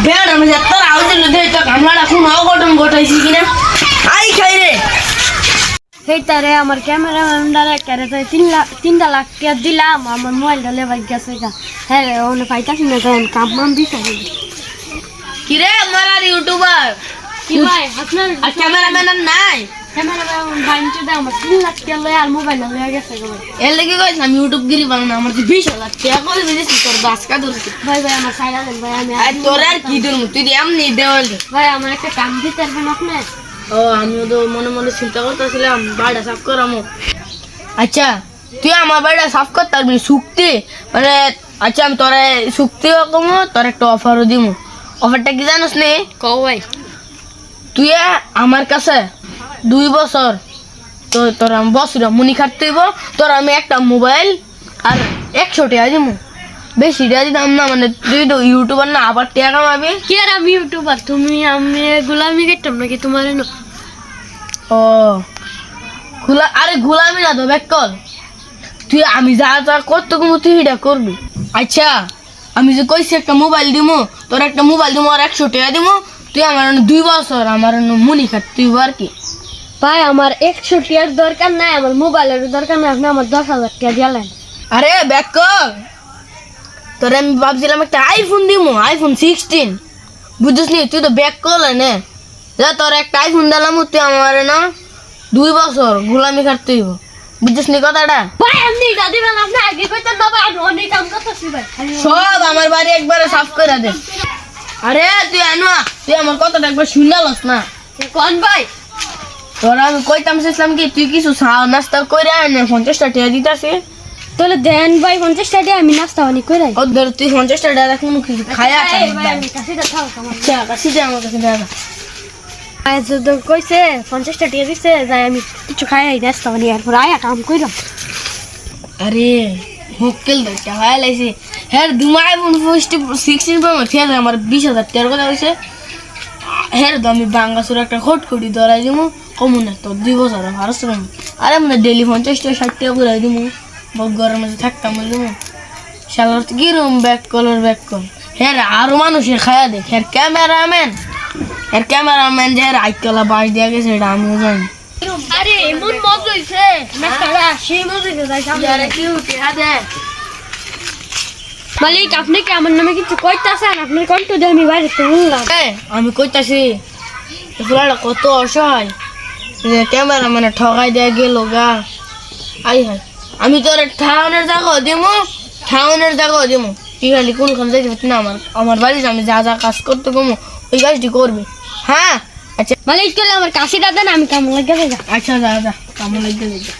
তোর আউজে দে তো কামলাটা কোন অঘটন ঘটাইছি কিনা? আই খাই রে। সেইটারে আমার ক্যামেরাম্যানটারে ক্যারে তো তিন লাখ তিনটা লাখ কে দিলাম আমার মোবাইলটা লেবাই গেছে হ্যাঁ ওনে পাইতাছি না কেন কাম মাম দিতে কিরে আর ইউটিউবার কি ভাই আপনার ক্যামেরাম্যান নাই? এর লেগে আমি ইউটিউব গিরি বানানো আমার তো বিশ হাজার টাকা করে দিয়েছি তোর দাসকা ধরছি ভাই ভাই আমার সাইডা দেন ভাই আমি আর তোর আর কি ধরবো তুই এমনি দেওয়াল ভাই আমার একটা কাম দিতে পারবেন আপনি? ও আমিও তো মনে মনে চিন্তা করতেছিলাম বাড়িটা সাফ করামো। আচ্ছা তুই আমার বাড়িটা সাফ কর পারবি শুকতে। মানে আচ্ছা আমি তোরা শুকতেও কমো তোর একটা অফারও দিব অফারটা কি জানোস নে? কও ভাই। তুই আমার কাছে দুই বছর। তো তোর আমি বছর মুনি খাটতে দিব তোর আমি একটা মোবাইল আর একশো টাকা দিব বেশি টাকা দিতাম না মানে তুই তো ইউটিউবার না আবার টাকা কামাবি? কি আর আমি ইউটিউবার? তুমি আমি গোলামি করতাম নাকি তোমার ও গুলা আরে গুলামি না তো বেকল তুই আমি যা যা করতে কমু তুই এটা করবি। আচ্ছা আমি যে কইছি একটা মোবাইল দিমু তোর একটা মোবাইল দিমু আর একশো টাকা দিমু তুই আমার দুই বছর আমার মুনি খাট তুই আর কি। ভাই আমার একশো টিয়ার দরকার নাই আমার মোবাইলের দরকার নাই আপনি আমার দশ হাজার টাকা দিলেন আরে বেকল তোর আমি ভাবছিলাম একটা আইফোন দিমু আইফোন সিক্সটিন বুঝছিস নি তুই তো ব্যাক করলে নে। যা তোর একটা আইফোন দিলাম তুই আমার না দুই বছর গুলামি খাটতে হইব। বুঝছিস নি কথাটা? ভাই আপনি এটা দিবেন আপনি আগে কইতেন না ভাই আমি অনেক কাম করতেছি ভাই। সব আমার বাড়ি একবারে সাফ করে দে। আরে তুই আনো তুই আমার কথাটা একবার শুনালস না। কোন ভাই? তোরা আমি কইতাম চাইছিলাম কি তুই কিছু চা নাস্তা করে আনে পঞ্চাশটা টাকা দিতাছে। তাহলে দেন ভাই পঞ্চাশ টাকা আমি নাস্তা বানি করে ও ধর তুই পঞ্চাশটা টাকা কোনো কিছু খায়া আচ্ছা কাশি দে আমার কাছে টাকা তো কইছে পঞ্চাশটা টাকা দিছে যাই আমি কিছু খাই নাস্তা বানি এরপর আয়া কাম কইলাম আরে হোকেল দরটা হয় লাইছে। হ্যাঁ দুমাই বোন ফার্স্ট সিক্সটিন পাবো ঠিক আছে আমার বিশ হাজার টাকার কথা হয়েছে হ্যাঁ তো আমি বাঙ্গাসুর একটা খট খটি ধরাই দিমু। কমু না তো দুই বছর ভারত আরে মানে ডেলি পঞ্চাশ টাকা ষাট টাকা দিমু। বহুত গরমের মধ্যে থাকতাম শালার তো কিরম ব্যাক কলার ব্যাক কল হ্যাঁ আরও মানুষের খায়া দেখ হ্যাঁ ক্যামেরাম্যান হ্যাঁ ক্যামেরাম্যান যে আইকলা বাস দিয়া গেছে এটা আমিও জানি। আরে এমন মজা হইছে সেই মজা হইছে যাই সামনে। কি উঠে হ্যাঁ মালিক আপনি কি আমার নামে কিছু কইতাছেন? আপনার কণ্ঠ দিয়ে আমি বাইরে শুনলাম। আমি কইতাছি ফুলাটা কত অসহায়। যে ক্যামেরা মানে ঠগাই দেয়া গেল গা। আই হাই আমি তোর ঠাউনের জায়গা দিমু ঠাউনের জায়গা দিমু তুই খালি কোনখান যাইতে পারতি না আমার আমার বাড়িতে আমি যা যা কাজ করতে কমু ওই কাজটি করবি হ্যাঁ আচ্ছা। মালিক চলে আমার কাশিটা দেন আমি কাম লাগে যা আচ্ছা যা যা কেমন লাগতে দেখি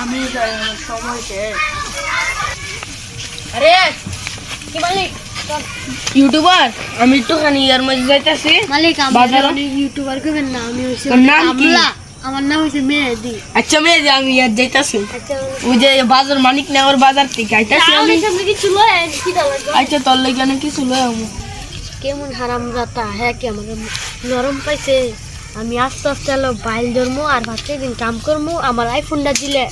আমি যাই, আমার সময় শেষ। আরে কি মালিক ইউটিউবার? আমি একটুখানি ইয়ার মধ্যে যাইতাছি। মালিক? আমার ইউটিউবার করবেন না আমি হইছি নাম কি? আমার নাম হইছে মেহেদি। আচ্ছা যে আমি ইয়ার যাইতাছি। আচ্ছা। ওই যে বাজার মানিক নগর বাজার থেকে আইতাছি আমি আমি। সামনে কিছু লয় আচ্ছা তোর লাগে অনেক কিছু লয়ে আমু কেমন হারাম যাতা হ্যাঁ কি আমার নরম পাইছে। আমি আস্তে আস্তে হলো বাইল ধরমু আর ভাবছি দিন কাম করমু। আমার আইফোনটা দিলে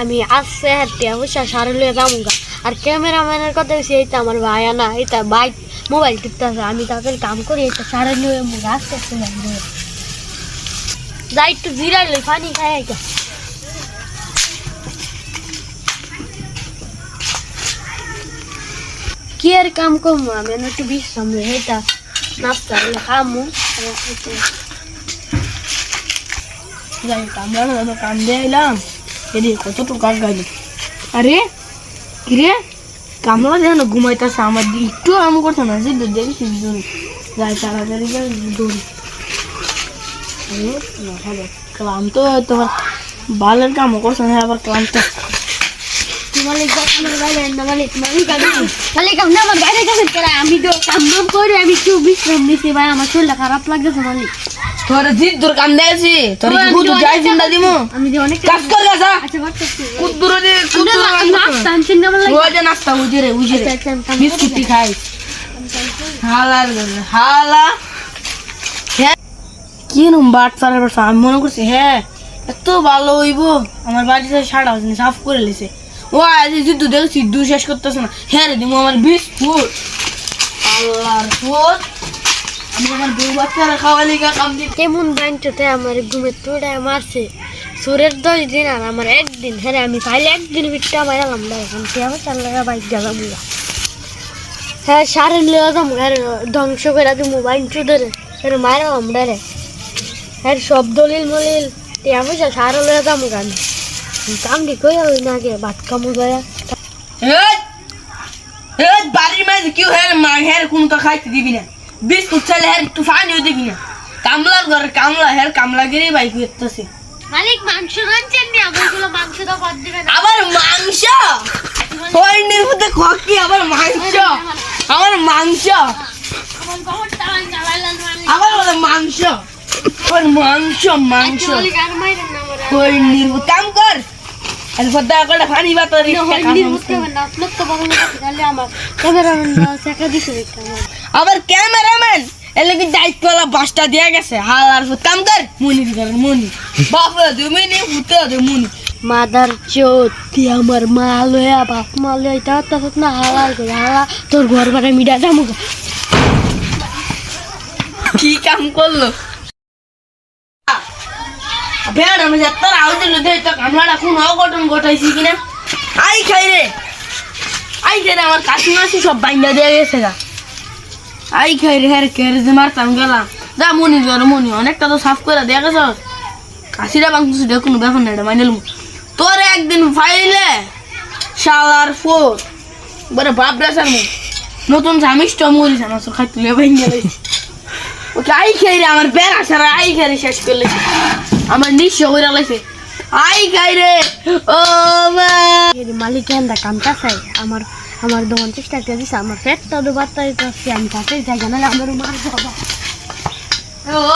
আমি আসছে হাতে অবশ্য সারে লয়ে যাব গা আর ক্যামেরাম্যানের কথা হচ্ছে এইটা আমার ভাই না এইটা বাইক মোবাইল টিপতেছে, আমি তাদের কাম করি এটা সারে লয়ে মুখ আস্তে আস্তে যাব যাই একটু জিরাই লই পানি খাই আইটা কি আর কাম করব আমি? আমি একটু বিশ্রাম লই এটা নাস্তা হলে খামু। যাই কামড়া না তো কাম দিয়ে এলাম। এদি কত টাকা গাইল আরে কিরে? কামড়া দেয় না ঘুমাইতেছে আমার একটু আরাম করছে না যে দেখি দৌড়ি। যাই তাড়াতাড়ি দৌড়ি। ক্লান্ত তোমার বালের কামও করছে না আবার ক্লান্ত। আমি তো কাম করে আমি একটু বিশ্রাম নিছি ভাই আমার শরীরটা খারাপ লাগতেছে মালিক তোর জিদ তোর কাম দিয়েছি তোর যাই ফোনটা দিমু। আমি অনেক কাজ কর। আচ্ছা করতেছি কুদ্দুর দে কুদ্দুর নাস্তা আনছেন না মালিক রোজ নাস্তা উজে রে উজে রে আচ্ছা, আচ্ছা, বিস্কুটি খাই। হালা কি সারা আমি মনে করছি হ্যাঁ এত ভালো হইব। আমার বাড়িতে সাড়া হচ্ছে সাফ করে লিছে। ও আজ সিদ্ধু দেখো সিদ্ধু শেষ করতেছে না। হ্যাঁ রে দিমু আমার বিস্কুট। আল্লাহর আমি আমার বউ বাচ্চারা খাওয়ালি গা কাম দিই। কেমন ব্যাংকটাতে আমার ঘুমের তোড়ে মারছে? সুরের দশ দিন আর আমার একদিন। হ্যাঁ আমি পাইলে একদিন বিটটা মারালাম না এখন। কি আমার চার লাগা বাইক গেলাম না হ্যাঁ হ্যাঁ ধ্বংস করে মোবাইল চুদরে। হ্যাঁ মারালাম রে। হ্যাঁ সব দলিল মলিল। সারে লিয়ে যাম গান। কাম দি কই হই না গে? ভাত কামু গয়া বাড়ির মাঝে কেউ হ্যাঁ মা হ্যাঁ কোন খাইতে দিবি না। বিস্কুট চাইলে হ্যাঁ একটু পানিও দিবি না কামলার ঘরে কামলা হ্যাঁ কামলা গিরে বাইক করতেছে মালিক মাংস রাঁধছেন নি? আমাগুলো মাংস তো কর দিবে আবার মাংস? হরিণের মধ্যে খকি আবার মাংস? আমার মাংস। আবার বলে মাংস? মাংস মাংস। আমার হরিণের মধ্যে কাম কর। আর ফদ্দা করে পানি বাতার তো আমার ক্যামেরাম্যান আবার ক্যামেরাম্যান এর লাগে বাসটা দিয়ে গেছে হালার ফুট কাম কর মুনি কর মুনি বাপ তুমি নি ফুটে দে মুনি মাদার চোতি আমার মা লয়া বাপ মা লয়া এটা তো না হালাল করে হালা তোর ঘর বাড়ি মিডা দামু কি কাম করল যাত্রার আওয়াজ দিল দে তো কামলাটা কোন অঘটন ঘটাইছি কিনা আই খাই রে আই খাই রে আমার কাশি মাসি সব বাইন্দা দিয়ে গেছে গা আই খাই রে হ্যাঁ কেড়ে যে মারতাম গেলাম যা মনি জ্বর মনি অনেকটা তো সাফ করে দিয়ে গেছ কাশিটা দিয়ে কোনো ব্যাপার না এটা মাইনেলুম তোর একদিন ফাইলে শালার ফোর বড় বাপ রাসার মুখ নতুন স্বামীষ্ট মরিস আমার সব খাই তুলে গেছে ওকে আই খেয়ে রে আমার বেড়া সারা আই খেয়ে রে শেষ করলে আমার নিঃস্ব করে লাগছে আই খাই রে ও মা। মালিক কেন্দা কামটা চাই আমার আমার দোকান চেষ্টা করে দিছে আমার পেটটা দুবার তাই আমি তাতে জায়গা নাহলে আমার মার বাবা। ও